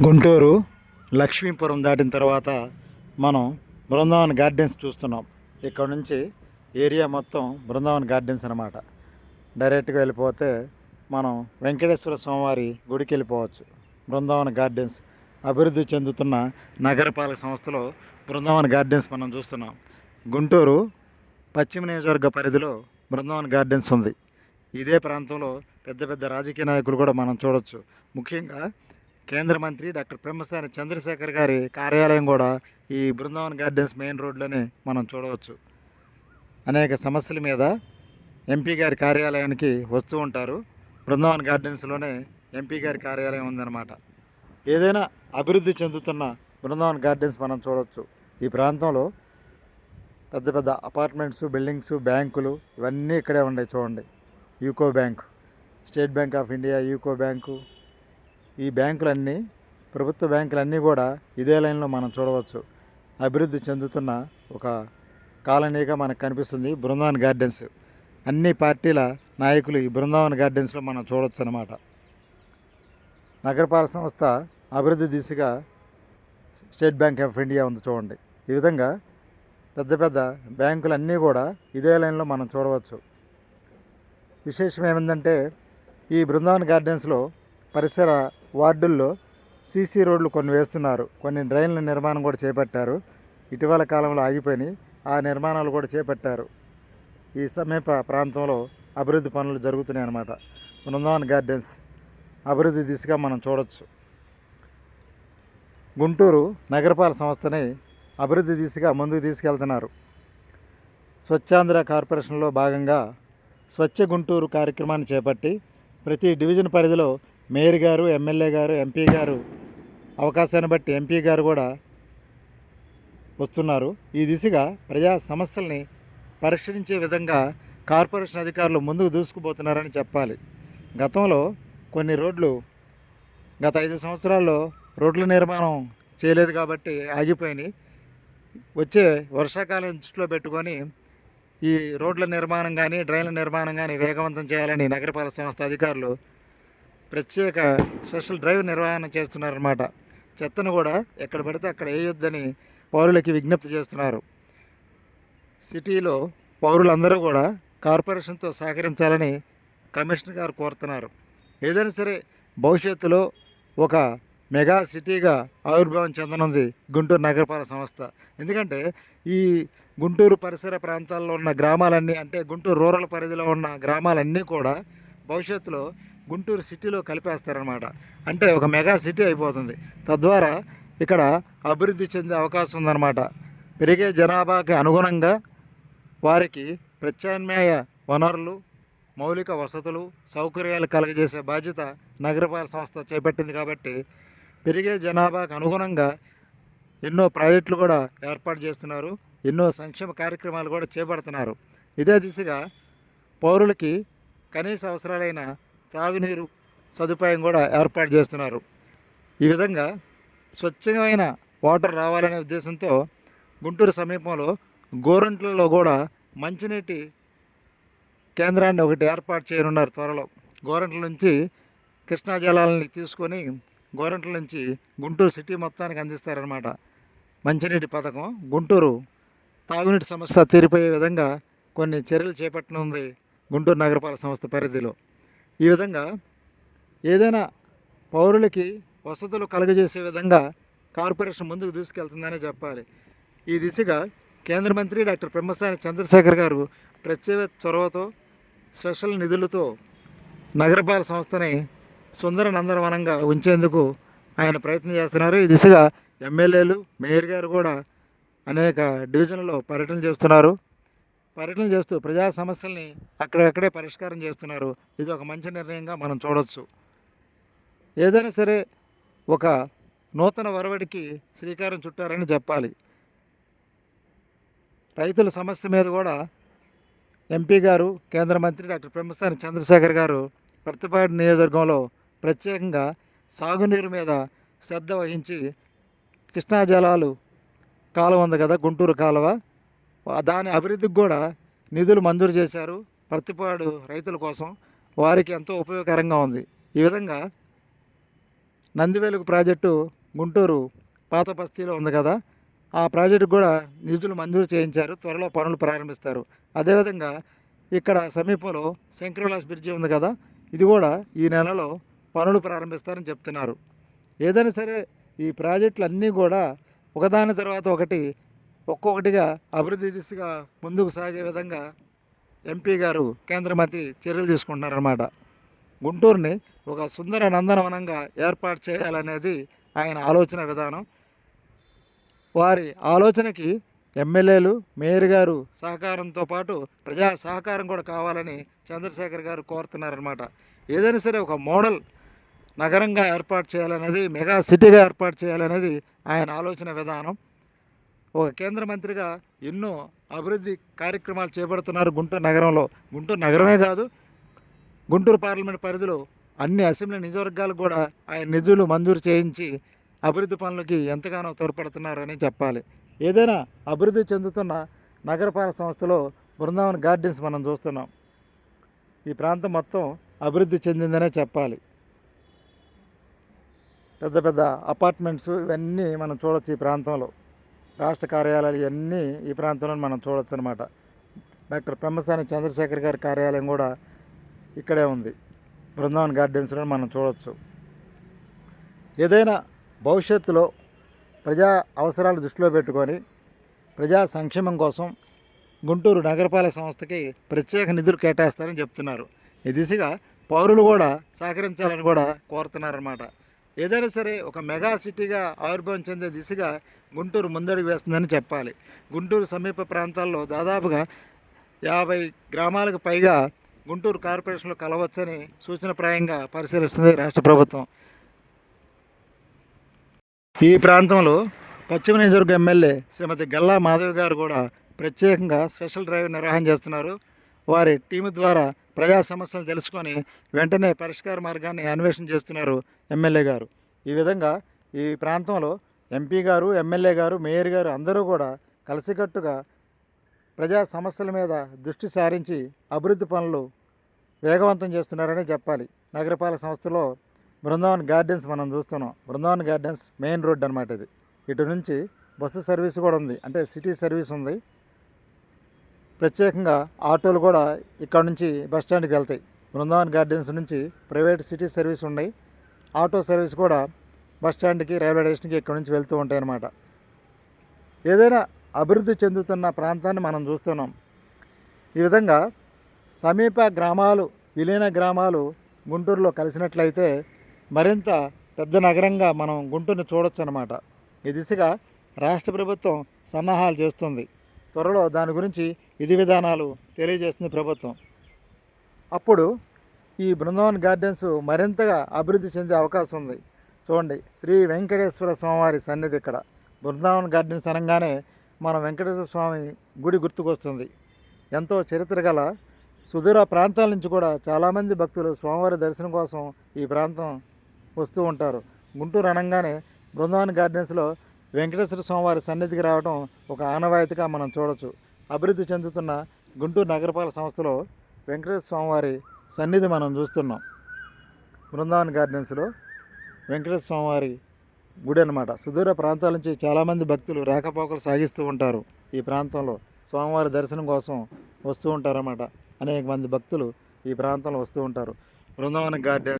గుంటూరు లక్ష్మీపురం దాటిన తర్వాత మనం బృందావన్ గార్డెన్స్ చూస్తున్నాం. ఇక్కడ నుంచి ఏరియా మొత్తం బృందావన్ గార్డెన్స్ అనమాట డైరెక్ట్గా వెళ్ళిపోతే మనం వెంకటేశ్వర స్వామివారి గుడికి వెళ్ళిపోవచ్చు. బృందావన్ గార్డెన్స్ అభివృద్ధి చెందుతున్న నగరపాలక సంస్థలో బృందావన్ గార్డెన్స్ మనం చూస్తున్నాం. గుంటూరు పశ్చిమ నియోజకవర్గ పరిధిలో బృందావన్ గార్డెన్స్ ఉంది. ఇదే ప్రాంతంలో పెద్ద పెద్ద రాజకీయ నాయకులు కూడా మనం చూడొచ్చు. ముఖ్యంగా కేంద్ర మంత్రి డాక్టర్ బ్రహ్మసాని చంద్రశేఖర్ గారి కార్యాలయం కూడా ఈ బృందావన్ గార్డెన్స్ మెయిన్ రోడ్లోనే మనం చూడవచ్చు. అనేక సమస్యల మీద ఎంపీ గారి కార్యాలయానికి వస్తూ ఉంటారు. బృందావన్ గార్డెన్స్లోనే ఎంపీ గారి కార్యాలయం ఉందన్నమాట. ఏదైనా అభివృద్ధి చెందుతున్న బృందావన్ గార్డెన్స్ మనం చూడవచ్చు ఈ ప్రాంతంలో పెద్ద పెద్ద అపార్ట్మెంట్స్ బిల్డింగ్స్ బ్యాంకులు ఇవన్నీ ఇక్కడే ఉన్నాయి చూడండి. UCO bank State Bank of India UCO bank ఈ బ్యాంకులన్నీ ప్రభుత్వ బ్యాంకులన్నీ కూడా ఇదే లైన్లో మనం చూడవచ్చు. అభివృద్ధి చెందుతున్న ఒక కాలనీగా మనకు కనిపిస్తుంది బృందావన్ గార్డెన్స్. అన్ని పార్టీల నాయకులు ఈ బృందావన్ గార్డెన్స్లో మనం చూడవచ్చు అన్నమాట నగరపాలక సంస్థ అభివృద్ధి దిశగా స్టేట్ బ్యాంక్ ఆఫ్ ఇండియా ఉంది చూడండి. ఈ విధంగా పెద్ద పెద్ద బ్యాంకులు అన్నీ కూడా ఇదే లైన్లో మనం చూడవచ్చు. విశేషం ఏమిందంటే ఈ బృందావన్ గార్డెన్స్లో పరిసర వార్డుల్లో సీసీ రోడ్లు కొన్ని వేస్తున్నారు. కొన్ని డ్రైన్ల నిర్మాణం కూడా చేపట్టారు. ఇటీవల కాలంలో ఆగిపోయినాయి. ఆ నిర్మాణాలు కూడా చేపట్టారు. ఈ సమీప ప్రాంతంలో అభివృద్ధి పనులు జరుగుతున్నాయి అన్నమాట. బృందావన్ గార్డెన్స్ అభివృద్ధి దిశగా మనం చూడవచ్చు గుంటూరు నగరపాలక సంస్థని అభివృద్ధి దిశగా ముందుకు తీసుకెళ్తున్నారు. స్వచ్ఛాంధ్ర కార్పొరేషన్లో భాగంగా స్వచ్ఛ గుంటూరు కార్యక్రమాన్ని చేపట్టి ప్రతి డివిజన్ పరిధిలో మేయర్ గారు ఎమ్మెల్యే గారు ఎంపీ గారు అవకాశాన్ని బట్టి ఎంపీ గారు కూడా వస్తున్నారు. ఈ దిశగా ప్రజా సమస్యల్ని పరిష్కరించే విధంగా కార్పొరేషన్ అధికారులు ముందుకు దూసుకుపోతున్నారని చెప్పాలి. గతంలో కొన్ని రోడ్లు గత ఐదు సంవత్సరాల్లో రోడ్ల నిర్మాణం చేయలేదు కాబట్టి ఆగిపోయినాయి. వచ్చే వర్షాకాలం దృష్టిలో పెట్టుకొని ఈ రోడ్ల నిర్మాణం కానీ డ్రైన్ల నిర్మాణం కానీ వేగవంతం చేయాలని నగరపాలక సంస్థ అధికారులు ప్రత్యేక స్పెషల్ డ్రైవ్ నిర్వహణ చేస్తున్నారన్నమాట. చెత్తను కూడా ఎక్కడ పడితే అక్కడ వేయొద్దని పౌరులకి విజ్ఞప్తి చేస్తున్నారు. సిటీలో పౌరులందరూ కూడా కార్పొరేషన్తో సహకరించాలని కమిషనర్ గారు కోరుతున్నారు. ఏదైనా సరే భవిష్యత్తులో ఒక మెగా సిటీగా ఆవిర్భావం చెందనుంది గుంటూరు నగరపాలక సంస్థ. ఎందుకంటే ఈ గుంటూరు పరిసర ప్రాంతాల్లో ఉన్న గ్రామాలన్నీ అంటే గుంటూరు రూరల్ పరిధిలో ఉన్న గ్రామాలన్నీ కూడా భవిష్యత్తులో గుంటూరు సిటీలో కలిపేస్తారనమాట అంటే ఒక మెగా సిటీ అయిపోతుంది. తద్వారా ఇక్కడ అభివృద్ధి చెందే అవకాశం ఉందన్నమాట. పెరిగే జనాభాకి అనుగుణంగా వారికి ప్రత్యామ్నాయ వనరులు మౌలిక వసతులు సౌకర్యాలు కలగజేసే బాధ్యత నగరపాలక సంస్థ చేపట్టింది కాబట్టి పెరిగే జనాభాకు అనుగుణంగా ఎన్నో ప్రాజెక్టులు కూడా ఏర్పాటు చేస్తున్నారు. ఎన్నో సంక్షేమ కార్యక్రమాలు కూడా చేపడుతున్నారు. ఇదే దిశగా పౌరులకి కనీస అవసరాలైన తాగునీరు సదుపాయం కూడా ఏర్పాటు చేస్తున్నారు. ఈ విధంగా స్వచ్ఛమైన వాటర్ రావాలనే ఉద్దేశంతో గుంటూరు సమీపంలో గోరంట్లలో కూడా మంచినీటి కేంద్రాన్ని ఒకటి ఏర్పాటు చేయనున్నారు త్వరలో. గోరంట్ల నుంచి కృష్ణా జలాలని తీసుకొని గోరంట్ల నుంచి గుంటూరు సిటీ మొత్తానికి అందిస్తారనమాట మంచినీటి పథకం గుంటూరు తాగునీటి సమస్య తీరిపోయే విధంగా కొన్ని చర్యలు చేపట్టనుంది గుంటూరు నగరపాలక సంస్థ పరిధిలో. ఈ విధంగా ఏదైనా పౌరులకి వసతులు కలుగజేసే విధంగా కార్పొరేషన్ ముందుకు తీసుకెళ్తుందనే చెప్పాలి. ఈ దిశగా కేంద్ర మంత్రి డాక్టర్ పెమ్మసాని చంద్రశేఖర్ గారు ప్రత్యేక చొరవతో స్పెషల్ నిధులతో నగరపాలక సంస్థని సుందర నందనవనంగా ఉంచేందుకు ఆయన ప్రయత్నం చేస్తున్నారు. ఈ దిశగా ఎమ్మెల్యేలు మేయర్ గారు కూడా అనేక డివిజన్లలో పర్యటన చేస్తున్నారు. పర్యటన చేస్తూ ప్రజా సమస్యల్ని అక్కడక్కడే పరిష్కారం చేస్తున్నారు. ఇది ఒక మంచి నిర్ణయంగా మనం చూడవచ్చు ఏదైనా సరే ఒక నూతన వరవడికి శ్రీకారం చుట్టారని చెప్పాలి. రైతుల సమస్య మీద కూడా ఎంపీ గారు కేంద్ర మంత్రి డాక్టర్ బ్రహ్మస్థాని చంద్రశేఖర్ గారు ప్రతిపాడు నియోజకవర్గంలో ప్రత్యేకంగా సాగునీరు మీద శ్రద్ధ వహించి కృష్ణా జలాలు కాలువ ఉంది కదా గుంటూరు కాలువ. దాని అభివృద్ధికి కూడా నిధులు మంజూరు చేశారు ప్రతిపాడు రైతుల కోసం. వారికి ఎంతో ఉపయోగకరంగా ఉంది. ఈ విధంగా నందివేలుగు ప్రాజెక్టు గుంటూరు పాత బస్తీలో ఉంది కదా. ఆ ప్రాజెక్టు కూడా నిధులు మంజూరు చేయించారు. త్వరలో పనులు ప్రారంభిస్తారు. అదేవిధంగా ఇక్కడ సమీపంలో శంకరవిలాస్ బ్రిడ్జి ఉంది కదా. ఇది కూడా ఈ నెలలో పనులు ప్రారంభిస్తారని చెప్తున్నారు. ఏదైనా సరే ఈ ప్రాజెక్టులు అన్నీ కూడా ఒకదాని తర్వాత ఒకటి ఒక్కొక్కటిగా అభివృద్ధి దిశగా ముందుకు సాగే విధంగా ఎంపీ గారు కేంద్ర మంత్రి చర్యలు తీసుకుంటున్నారన్నమాట. గుంటూరుని ఒక సుందర నందనవనంగా ఏర్పాటు చేయాలనేది ఆయన ఆలోచన విధానం. వారి ఆలోచనకి ఎమ్మెల్యేలు మేయర్ గారు సహకారంతో పాటు ప్రజా సహకారం కూడా కావాలని చంద్రశేఖర్ గారు కోరుతున్నారనమాట ఏదైనా సరే ఒక మోడల్ నగరంగా ఏర్పాటు చేయాలనేది మెగా సిటీగా ఏర్పాటు చేయాలనేది ఆయన ఆలోచన విధానం. ఒక కేంద్ర మంత్రిగా ఎన్నో అభివృద్ధి కార్యక్రమాలు చేపడుతున్నారు గుంటూరు నగరంలో. గుంటూరు నగరమే కాదు గుంటూరు పార్లమెంట్ పరిధిలో అన్ని అసెంబ్లీ నిజవర్గాలు కూడా ఆయన నిధులు మంజూరు చేయించి అభివృద్ధి పనులకి ఎంతగానో తోడ్పడుతున్నారని చెప్పాలి. ఏదైనా అభివృద్ధి చెందుతున్న నగరపాలక సంస్థలో బృందావన్ గార్డెన్స్ మనం చూస్తున్నాం. ఈ ప్రాంతం మొత్తం అభివృద్ధి చెందిందనే చెప్పాలి. పెద్ద పెద్ద అపార్ట్మెంట్స్ ఇవన్నీ మనం చూడొచ్చు ఈ ప్రాంతంలో. రాష్ట్ర కార్యాలయాలు ఇవన్నీ ఈ ప్రాంతంలో మనం చూడొచ్చు అనమాట డాక్టర్ పెమ్మసాని చంద్రశేఖర్ గారి కార్యాలయం కూడా ఇక్కడే ఉంది. బృందావన్ గార్డెన్స్లో మనం చూడొచ్చు. ఏదైనా భవిష్యత్తులో ప్రజా అవసరాలు దృష్టిలో పెట్టుకొని ప్రజా సంక్షేమం కోసం గుంటూరు నగరపాలక సంస్థకి ప్రత్యేక నిధులు కేటాయిస్తారని చెప్తున్నారు. ఈ దిశగా పౌరులు కూడా సహకరించాలని కూడా కోరుతున్నారన్నమాట ఏదైనా సరే ఒక మెగా సిటీగా ఆవిర్భావం చెందే దిశగా గుంటూరు ముందడుగు వేస్తుందని చెప్పాలి. గుంటూరు సమీప ప్రాంతాల్లో దాదాపుగా యాభై గ్రామాలకు పైగా గుంటూరు కార్పొరేషన్లో కలవచ్చని సూచనప్రాయంగా పరిశీలిస్తుంది రాష్ట్ర ప్రభుత్వం. ఈ ప్రాంతంలో పశ్చిమ నియోజకవర్గ ఎమ్మెల్యే శ్రీమతి గల్లా మాధవి గారు కూడా ప్రత్యేకంగా స్పెషల్ డ్రైవ్ నిర్వహణ చేస్తున్నారు. వారి టీము ద్వారా ప్రజా సమస్యలు తెలుసుకొని వెంటనే పరిష్కార మార్గాన్ని అన్వేషణ చేస్తున్నారు ఎమ్మెల్యే గారు. ఈ విధంగా ఈ ప్రాంతంలో ఎంపీ గారు ఎమ్మెల్యే గారు మేయర్ గారు అందరూ కూడా కలిసికట్టుగా ప్రజా సమస్యల మీద దృష్టి సారించి అభివృద్ధి పనులు వేగవంతం చేస్తున్నారని చెప్పాలి. నగరపాలక సంస్థలో బృందావన్ గార్డెన్స్ మనం చూస్తున్నాం. బృందావన్ గార్డెన్స్ మెయిన్ రోడ్ అనమాట ఇది. ఇటు నుంచి బస్సు సర్వీస్ కూడా ఉంది. అంటే సిటీ సర్వీస్ ఉంది. ప్రత్యేకంగా ఆటోలు కూడా ఇక్కడ నుంచి బస్ స్టాండ్కి వెళ్తాయి. బృందావన్ గార్డెన్స్ నుంచి ప్రైవేట్ సిటీ సర్వీస్ ఉన్నాయి. ఆటో సర్వీస్ కూడా బస్ స్టాండ్కి రైల్వే స్టేషన్కి ఇక్కడ నుంచి వెళ్తూ ఉంటాయి అన్నమాట ఏదైనా అభివృద్ధి చెందుతున్న ప్రాంతాన్ని మనం చూస్తున్నాం. ఈ విధంగా సమీప గ్రామాలు విలీన గ్రామాలు గుంటూరులో కలిసినట్లయితే మరింత పెద్ద నగరంగా మనం గుంటూరుని చూడొచ్చు అనమాట ఈ దిశగా రాష్ట్ర ప్రభుత్వం సన్నాహాలు చేస్తుంది. త్వరలో దాని గురించి విధి విధానాలు తెలియజేస్తుంది ప్రభుత్వం. అప్పుడు ఈ బృందావన్ గార్డెన్స్ మరింతగా అభివృద్ధి చెందే అవకాశం ఉంది. చూడండి శ్రీ వెంకటేశ్వర స్వామివారి సన్నిధి ఇక్కడ. బృందావన్ గార్డెన్స్ అనగానే మన వెంకటేశ్వర స్వామి గుడి గుర్తుకొస్తుంది. ఎంతో చరిత్ర గల సుదూర ప్రాంతాల నుంచి కూడా చాలామంది భక్తులు స్వామివారి దర్శనం కోసం ఈ ప్రాంతం వస్తూ ఉంటారు. గుంటూరు అనగానే బృందావన్ గార్డెన్స్లో వెంకటేశ్వర స్వామివారి సన్నిధికి రావడం ఒక ఆనవాయితీగా మనం చూడొచ్చు. అభివృద్ధి చెందుతున్న గుంటూరు నగరపాలక సంస్థలో వెంకటేశ్వర స్వామివారి సన్నిధి మనం చూస్తున్నాం. బృందావన్ గార్డెన్స్లో వెంకటేశ్వర స్వామివారి గుడి అనమాట సుదూర ప్రాంతాల నుంచి చాలామంది భక్తులు రాకపోకలు సాగిస్తూ ఉంటారు ఈ ప్రాంతంలో. స్వామివారి దర్శనం కోసం వస్తూ ఉంటారన్నమాట. అనేక మంది భక్తులు ఈ ప్రాంతంలో వస్తూ ఉంటారు. బృందావన గార్డెన్